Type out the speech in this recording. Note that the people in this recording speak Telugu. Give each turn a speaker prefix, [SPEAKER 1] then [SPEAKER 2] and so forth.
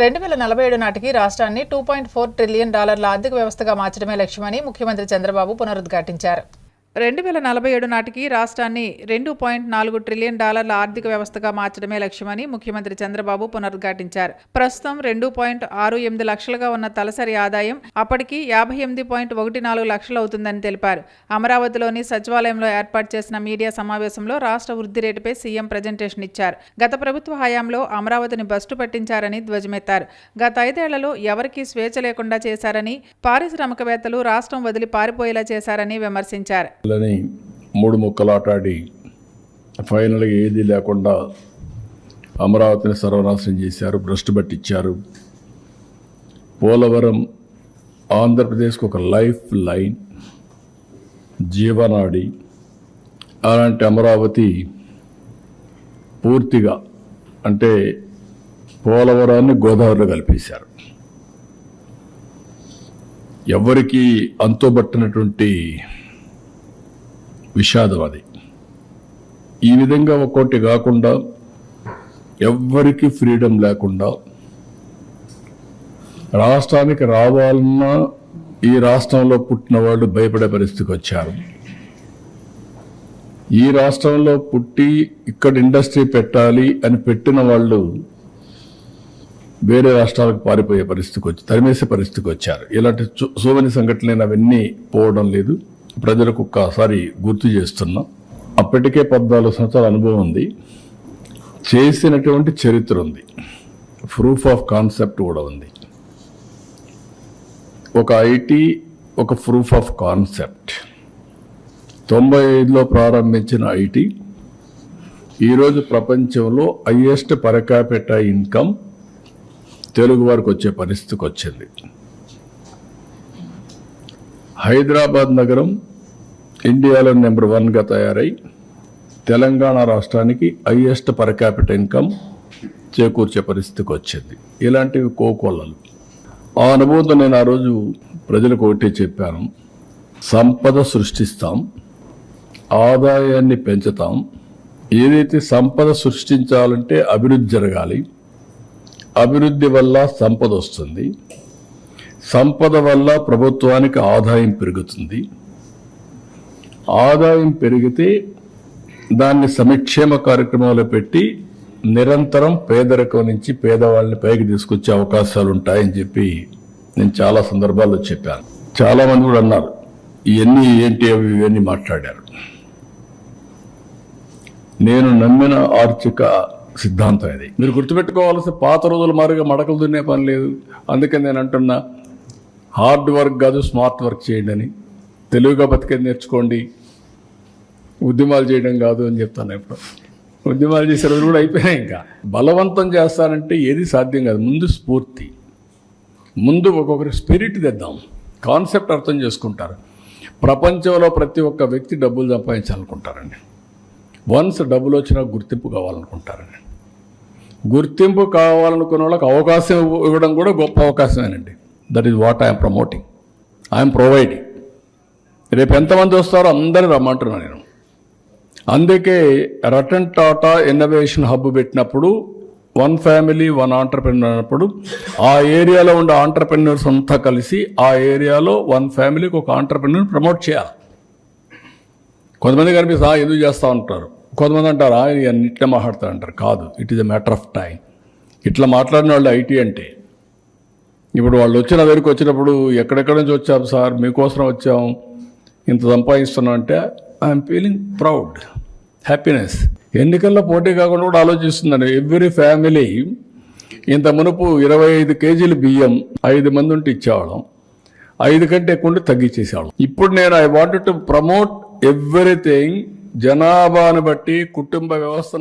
[SPEAKER 1] రెండు వేల నలభై ఏడు నాటికి రాష్ట్రాన్ని టూ పాయింట్ ఫోర్ ట్రిలియన్ డాలర్ల ఆర్థిక వ్యవస్థగా మార్చడమే లక్ష్యమని ముఖ్యమంత్రి చంద్రబాబు పునరుద్ఘాటించారు. రెండు వేల నలభై ఏడు నాటికి రాష్ట్రాన్ని రెండు పాయింట్ నాలుగు ట్రిలియన్ డాలర్ల ఆర్థిక వ్యవస్థగా మార్చడమే లక్ష్యమని ముఖ్యమంత్రి చంద్రబాబు పునరుద్ఘాటించారు. ప్రస్తుతం రెండు పాయింట్ ఆరు ఎనిమిది లక్షలుగా ఉన్న తలసరి ఆదాయం అప్పటికి యాభై ఎనిమిది పాయింట్ ఒకటి నాలుగు లక్షలు అవుతుందని తెలిపారు. అమరావతిలోని సచివాలయంలో ఏర్పాటు చేసిన మీడియా సమావేశంలో రాష్ట్ర వృద్ధి రేటుపై సీఎం ప్రజెంటేషన్ ఇచ్చారు. గత ప్రభుత్వ హయాంలో అమరావతిని బస్టు పట్టించారని ధ్వజమెత్తారు. గత ఐదేళ్ళలో ఎవరికీ స్వేచ్ఛ లేకుండా చేశారని పారిశ్రామికవేత్తలు రాష్ట్రం వదిలి పారిపోయేలా చేశారని విమర్శించారు.
[SPEAKER 2] అని మూడు ముక్కలాటాడి ఫైనల్గా ఏది లేకుండా అమరావతిని సర్వనాశనం చేశారు భ్రష్టు పట్టించారు. పోలవరం ఆంధ్రప్రదేశ్కి ఒక లైఫ్ లైన్ జీవనాడి. అలాంటి అమరావతి పూర్తిగా అంటే పోలవరాన్ని గోదావరిలో కలిపేశారు. ఎవరికి అంతుబట్టినటువంటి విషాదం అది. ఈ విధంగా ఒక్కోటి కాకుండా ఎవ్వరికి ఫ్రీడమ్ లేకుండా రాష్ట్రానికి రావాలన్నా ఈ రాష్ట్రంలో పుట్టిన వాళ్ళు భయపడే పరిస్థితికి వచ్చారు. ఈ రాష్ట్రంలో పుట్టి ఇక్కడ ఇండస్ట్రీ పెట్టాలి అని పెట్టిన వాళ్ళు వేరే రాష్ట్రాలకు పారిపోయే పరిస్థితికి వచ్చి తరిమేసే పరిస్థితికి వచ్చారు. ఇలాంటి సోమని సంఘటనలు అవన్నీ పోవడం లేదు. ప్రజలకు ఒక్కసారి గుర్తు చేస్తున్నాం. అప్పటికే పద్నాలుగు సంవత్సరాల అనుభవం ఉంది. చేసినటువంటి చరిత్ర ఉంది. ప్రూఫ్ ఆఫ్ కాన్సెప్ట్ కూడా ఉంది. ఒక ఐటీ ఒక ప్రూఫ్ ఆఫ్ కాన్సెప్ట్ తొంభై ఐదులో ప్రారంభించిన ఐటీ ఈరోజు ప్రపంచంలో హయ్యెస్ట్ పరకాపెట ఇన్కమ్ తెలుగు వారికి వచ్చే పరిస్థితికి వచ్చింది. హైదరాబాద్ నగరం ఇండియాలో నెంబర్ వన్గా తయారై తెలంగాణ రాష్ట్రానికి హయ్యెస్ట్ పర్ క్యాపిటల్ ఇన్కమ్ చేకూర్చే పరిస్థితికి వచ్చింది. ఇలాంటివి కోకొల్లలు. ఆ అనుభవంతో నేను ఆ రోజు ప్రజలకు ఒకటే చెప్పాను. సంపద సృష్టిస్తాం ఆదాయాన్ని పెంచుతాం. ఏదైతే సంపద సృష్టించాలంటే అభివృద్ధి జరగాలి. అభివృద్ధి వల్ల సంపద వస్తుంది. సంపద వల్ల ప్రభుత్వానికి ఆదాయం పెరుగుతుంది. ఆదాయం పెరిగితే దాన్ని సంక్షేమ కార్యక్రమాలు పెట్టి నిరంతరం పేదరికం నుంచి పేదవాళ్ళని పైకి తీసుకొచ్చే అవకాశాలు ఉంటాయని చెప్పి నేను చాలా సందర్భాల్లో చెప్పాను. చాలా మంది కూడా అన్నారు ఇవన్నీ ఏంటి అవి ఇవన్నీ మాట్లాడారు. నేను నమ్మిన ఆర్థిక సిద్ధాంతం ఇది. మీరు గుర్తుపెట్టుకోవాల్సిన పాత రోజుల మారుగా మడకలు దున్నే పని లేదు. అందుకని నేను అంటున్నా హార్డ్ వర్క్ కాదు స్మార్ట్ వర్క్ చేయండి అని. తెలుగుగా బతికేది నేర్చుకోండి. ఉద్యమాలు చేయడం కాదు అని చెప్తాను ఇప్పుడు. ఉద్యమాలు చేసే రోజులు కూడా అయిపోయినాయి ఇంకా. బలవంతం చేస్తారంటే ఏది సాధ్యం కాదు. ముందు స్ఫూర్తి. ముందు ఒక్కొక్కరి స్పిరిట్ తెద్దాం. కాన్సెప్ట్ అర్థం చేసుకుంటారు. ప్రపంచంలో ప్రతి ఒక్క వ్యక్తి డబ్బులు సంపాదించాలనుకుంటారండి. వన్స్ డబ్బులు వచ్చినా గుర్తింపు కావాలనుకుంటారండి. గుర్తింపు కావాలనుకున్న వాళ్ళకి అవకాశం ఇవ్వడం కూడా గొప్ప అవకాశమేనండి. That is what I'm promoting I'm providing రేపు ఎంతమంది వస్తారో అందరూ రమ్మంటున్నాను నేను. అందుకే రటన్ టాటా ఇన్నోవేషన్ హబ్ పెట్టినప్పుడు వన్ ఫ్యామిలీ వన్ ఆంటర్ప్రెన్యూర్ అన్నప్పుడు ఆ ఏరియాలో ఉండే ఆంటర్ప్రెన్యూర్స్ అంతా కలిసి ఆ ఏరియాలో వన్ ఫ్యామిలీకి ఒక ఆంటర్ప్రెన్యూర్ ప్రమోట్ చేయాలి. కొంతమంది కనిపిస్తా ఎందుకు చేస్తూ ఉంటారు? కొంతమంది అంటారు ఆయన ఇట్లా మాట్లాడతారు అంటారు కాదు it is a matter of time ఇట్లా మాట్లాడిన వాళ్ళు ఐటీ అంటే ఇప్పుడు వాళ్ళు వచ్చిన దగ్గరికి వచ్చినప్పుడు ఎక్కడెక్కడ నుంచి వచ్చాం సార్? మీకోసం వచ్చాం. ఇంత సంపాదిస్తున్నాం అంటే ఐఎమ్ ఫీలింగ్ ప్రౌడ్ హ్యాపీనెస్ ఎన్నికల్లో పోటీ కాకుండా కూడా ఆలోచిస్తున్నాను ఎవ్రీ ఫ్యామిలీ ఇంత మునుపు ఇరవై ఐదు కేజీలు బియ్యం ఐదు మంది ఉంటే ఇచ్చేవాళ్ళం. ఐదు కంటే ఎక్కువ ఉంటే తగ్గించేసేవాళ్ళం. ఇప్పుడు నేను I want to promote everything జనాభాను బట్టి కుటుంబ వ్యవస్థ